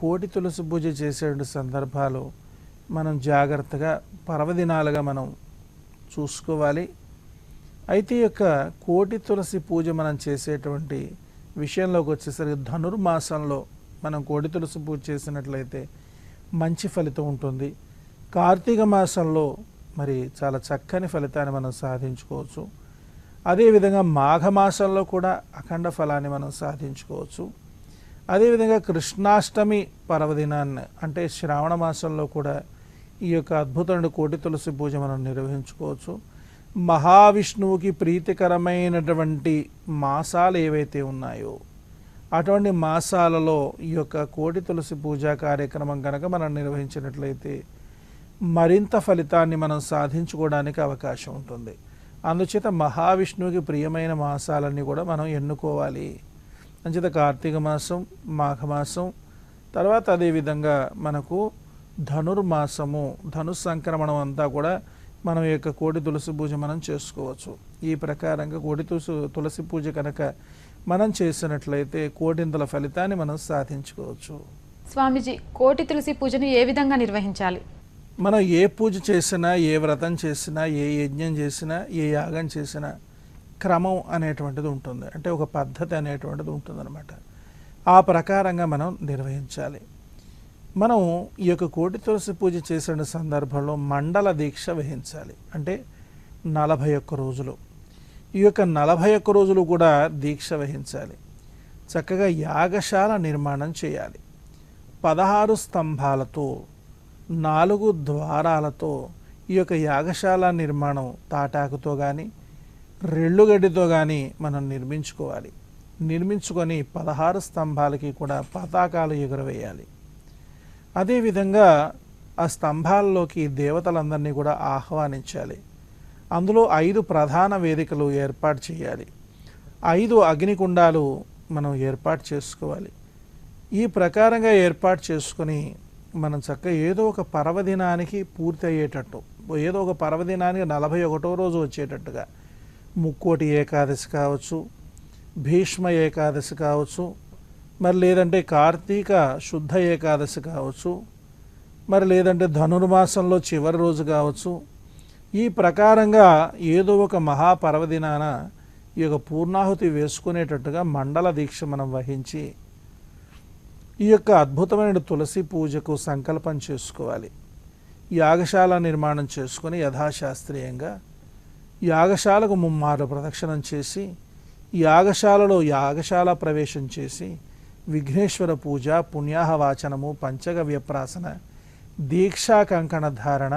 కోటి తులసి పూజ చేసే సందర్భాలు మనం జాగ్రత్తగా పర్వదినాలుగా మనం చూసుకోవాలి. అయితే ఈ యొక్క కోటి తులసి పూజ మనం చేసేటువంటి విషయంలోకి వచ్చేసరికి ధనుర్మాసంలో మనం కోటి తులసి పూజ చేసినట్లయితే మంచి ఫలితం ఉంటుంది. కార్తీక మాసంలో మరి చాలా చక్కని ఫలితాన్ని మనం సాధించుకోవచ్చు. అదేవిధంగా మాఘమాసంలో కూడా అఖండ ఫలాన్ని మనం సాధించుకోవచ్చు. అదేవిధంగా కృష్ణాష్టమి పర్వదినాన్ని అంటే శ్రావణ మాసంలో కూడా ఈ యొక్క అద్భుతమైన కోటి తులసి పూజ మనం నిర్వహించుకోవచ్చు. మహావిష్ణువుకి ప్రీతికరమైనటువంటి మాసాలు ఏవైతే ఉన్నాయో అటువంటి మాసాలలో ఈ యొక్క కోటి తులసి పూజా కార్యక్రమం కనుక మనం నిర్వహించినట్లయితే మరింత ఫలితాన్ని మనం సాధించుకోవడానికి అవకాశం ఉంటుంది. అందుచేత మహావిష్ణువుకి ప్రియమైన మాసాలన్నీ కూడా మనం ఎన్నుకోవాలి. అంచేత కార్తీక మాసం మాఘమాసం తర్వాత అదేవిధంగా మనకు ధనుర్మాసము ధను సంక్రమణం అంతా కూడా మనం యొక్క కోటి తులసి పూజ మనం చేసుకోవచ్చు. ఈ ప్రకారంగా కోటి తులసి తులసి పూజ కనుక మనం చేసినట్లయితే కోటింతల ఫలితాన్ని మనం సాధించుకోవచ్చు. స్వామీజీ కోటి తులసి పూజను ఏ విధంగా నిర్వహించాలి? మనం ఏ పూజ చేసినా ఏ వ్రతం చేసినా ఏ యజ్ఞం చేసినా ఏ యాగం చేసినా క్రమం అనేటువంటిది ఉంటుంది. అంటే ఒక పద్ధతి అనేటువంటిది ఉంటుందన్నమాట. ఆ ప్రకారంగా మనం నిర్వహించాలి. మనం ఈ యొక్క కోటి తులసి పూజ చేసిన సందర్భంలో మండల దీక్ష వహించాలి. అంటే నలభై ఒక్క రోజులు. ఈ యొక్క నలభై ఒక్క రోజులు కూడా దీక్ష వహించాలి. చక్కగా యాగశాల నిర్మాణం చేయాలి. పదహారు స్తంభాలతో నాలుగు ద్వారాలతో ఈ యొక్క యాగశాల నిర్మాణం తాటాకుతో కానీ రెళ్ళుగడ్డితో కానీ మనం నిర్మించుకోవాలి. నిర్మించుకొని పదహారు స్తంభాలకి కూడా పతాకాలు ఎగురవేయాలి. అదేవిధంగా ఆ స్తంభాల్లోకి దేవతలందరినీ కూడా ఆహ్వానించాలి. అందులో ఐదు ప్రధాన వేదికలు ఏర్పాటు చేయాలి. ఐదు అగ్నికుండాలు మనం ఏర్పాటు చేసుకోవాలి. ఈ ప్రకారంగా ఏర్పాటు చేసుకొని మనం చక్కగా ఏదో ఒక పర్వదినానికి పూర్తి అయ్యేటట్టు ఏదో ఒక పర్వదినానికి నలభై ఒకటో రోజు వచ్చేటట్టుగా ముక్కోటి ఏకాదశి కావచ్చు భీష్మ ఏకాదశి కావచ్చు మరి లేదంటే కార్తీక శుద్ధ ఏకాదశి కావచ్చు మరి లేదంటే ధనుర్మాసంలో చివరి రోజు కావచ్చు ఈ ప్రకారంగా ఏదో ఒక మహాపర్వదినాన ఈ యొక్క పూర్ణాహుతి వేసుకునేటట్టుగా మండల దీక్ష మనం వహించి ఈ యొక్క అద్భుతమైన తులసి పూజకు సంకల్పం చేసుకోవాలి. యాగశాల నిర్మాణం చేసుకొని యథాశాస్త్రీయంగా యాగశాలకు ముమ్మారు ప్రదక్షిణం చేసి యాగశాలలో యాగశాల ప్రవేశం చేసి విఘ్నేశ్వర పూజ పుణ్యాహ వాచనము పంచగవ్య ప్రాసన దీక్షా కంకణ ధారణ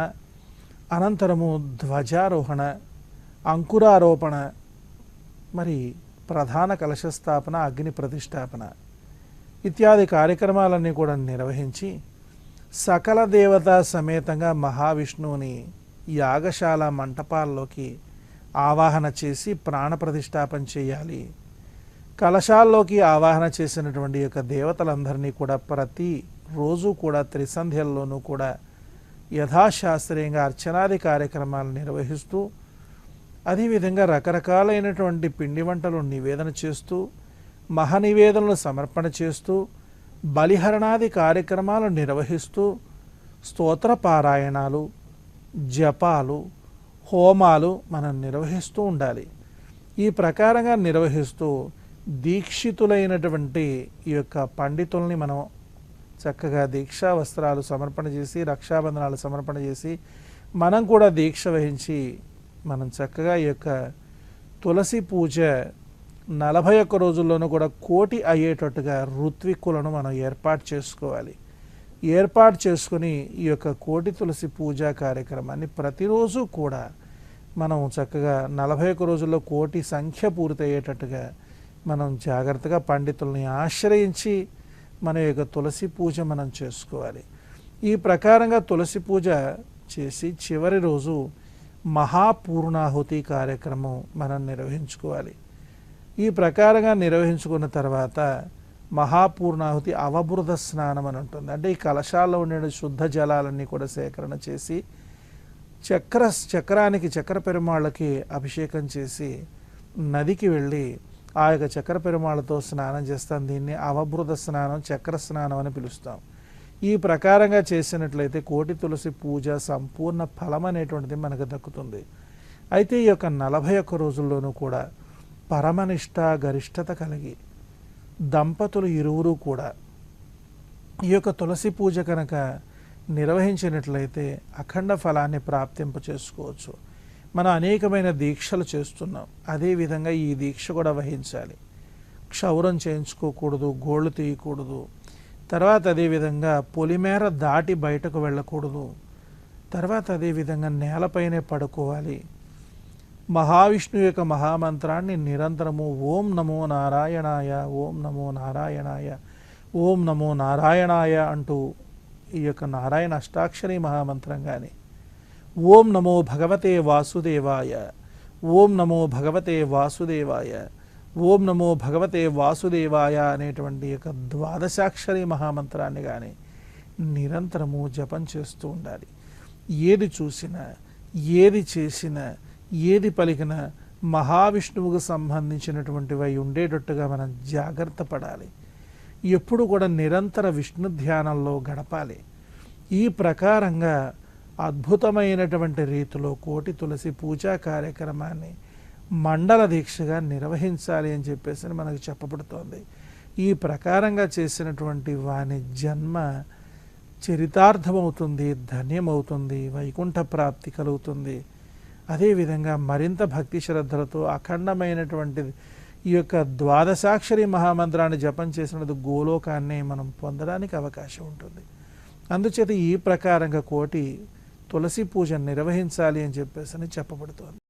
అనంతరము ధ్వజారోహణ అంకురారోపణ మరి ప్రధాన కలశస్థాపన అగ్ని ప్రతిష్టాపన ఇత్యాది కార్యక్రమాలన్నీ కూడా నిర్వహించి సకల దేవతా సమేతంగా మహావిష్ణువుని యాగశాల మంటపాల్లోకి ఆవాహన చేసి ప్రాణప్రతిష్టాపన చేయాలి. కలశాల్లోకి ఆవాహన చేసినటువంటి యొక్క దేవతలందరినీ కూడా ప్రతి రోజు కూడా త్రిసంధ్యల్లోనూ కూడా యథాశాస్త్రీయంగా అర్చనాది కార్యక్రమాలు నిర్వహిస్తూ అదేవిధంగా రకరకాలైనటువంటి పిండి వంటలు నివేదన చేస్తూ మహనివేదనలు సమర్పణ చేస్తూ బలిహరణాది కార్యక్రమాలు నిర్వహిస్తూ స్తోత్ర పారాయణాలు జపాలు హోమాలు మనం నిర్వహిస్తూ ఉండాలి. ఈ ప్రకారంగా నిర్వహిస్తూ దీక్షితులైనటువంటి ఈ యొక్క పండితుల్ని మనం చక్కగా దీక్షా వస్త్రాలు సమర్పణ చేసి రక్షాబంధనాలు సమర్పణ చేసి మనం కూడా దీక్ష వహించి మనం చక్కగా ఈ యొక్క తులసి పూజ నలభై ఒక్క రోజుల్లోనూ కూడా కోటి అయ్యేటట్టుగా ఋత్విక్కులను మనం ఏర్పాటు చేసుకోవాలి. ఏర్పాటు చేసుకుని ఈ యొక్క కోటి తులసి పూజా కార్యక్రమాన్ని ప్రతిరోజు కూడా మనం చక్కగా నలభై ఒక్క రోజుల్లో కోటి సంఖ్య పూర్తయ్యేటట్టుగా మనం జాగ్రత్తగా పండితుల్ని ఆశ్రయించి మన యొక్క తులసి పూజ మనం చేసుకోవాలి. ఈ ప్రకారంగా తులసి పూజ చేసి చివరి రోజు మహాపూర్ణాహుతి కార్యక్రమం మనం నిర్వహించుకోవాలి. ఈ ప్రకారంగా నిర్వహించుకున్న తర్వాత మహాపూర్ణాహుతి అవబురద స్నానం అని ఉంటుంది. అంటే ఈ కలశాల్లో ఉండే శుద్ధ జలాలన్నీ కూడా సేకరణ చేసి చక్ర చక్రానికి చక్ర పెరుమాళ్ళకి అభిషేకం చేసి నదికి వెళ్ళి ఆ యొక్క చక్ర పెరుమాళ్ళతో స్నానం చేస్తాం. దీన్ని అవభృత స్నానం చక్ర స్నానం అని పిలుస్తాం. ఈ ప్రకారంగా చేసినట్లయితే కోటి తులసి పూజ సంపూర్ణ ఫలం అనేటువంటిది మనకు దక్కుతుంది. అయితే ఈ యొక్క నలభై ఒక్క రోజుల్లోనూ కూడా పరమనిష్ట గరిష్టత కలిగి దంపతులు ఇరువురు కూడా ఈ యొక్క తులసి పూజ కనుక నిర్వహించినట్లయితే అఖండ ఫలాన్ని ప్రాప్తింప చేసుకోవచ్చు. మనం అనేకమైన దీక్షలు చేస్తున్నాం. అదేవిధంగా ఈ దీక్ష కూడా వహించాలి. క్షౌరం చేయించుకోకూడదు గోళ్ళు తీయకూడదు. తర్వాత అదేవిధంగా పొలిమేర దాటి బయటకు వెళ్ళకూడదు. తర్వాత అదేవిధంగా నేలపైనే పడుకోవాలి. మహావిష్ణువు యొక్క మహామంత్రాన్ని నిరంతరము ఓం నమో నారాయణాయ ఓం నమో నారాయణాయ ఓం నమో నారాయణాయ అంటూ ఈ యొక్క నారాయణ అష్టాక్షరి మహామంత్రం కానీ ఓం నమో భగవతే వాసుదేవాయ ఓం నమో భగవతే వాసుదేవాయ ఓం నమో భగవతే వాసుదేవాయ అనేటువంటి యొక్క ద్వాదశాక్షరి మహామంత్రాన్ని కానీ నిరంతరము జపం చేస్తూ ఉండాలి. ఏది చూసినా ఏది చేసినా ఏది పలికినా మహావిష్ణువుకు సంబంధించినటువంటివై ఉండేటట్టుగా మనం జాగ్రత్త పడాలి. ఎప్పుడు కూడా నిరంతర విష్ణు ధ్యానంలో గడపాలి. ఈ ప్రకారంగా అద్భుతమైనటువంటి రీతిలో కోటి తులసి పూజా కార్యక్రమాన్ని మండల దీక్షగా నిర్వహించాలి అని చెప్పేసి మనకు చెప్పబడుతోంది. ఈ ప్రకారంగా చేసినటువంటి వాని జన్మ చరితార్థమవుతుంది ధన్యమవుతుంది వైకుంఠ ప్రాప్తి కలుగుతుంది. అదేవిధంగా మరింత భక్తి శ్రద్ధలతో అఖండమైనటువంటి ఈ యొక్క ద్వాదశాక్షరి మహామంత్రాన్ని జపం చేసినది గోలోకాన్ని మనం పొందడానికి అవకాశం ఉంటుంది. అందుచేత ఈ ప్రకారంగా కోటి తులసి పూజను నిర్వహించాలి అని చెప్పేసి అని చెప్పబడుతోంది.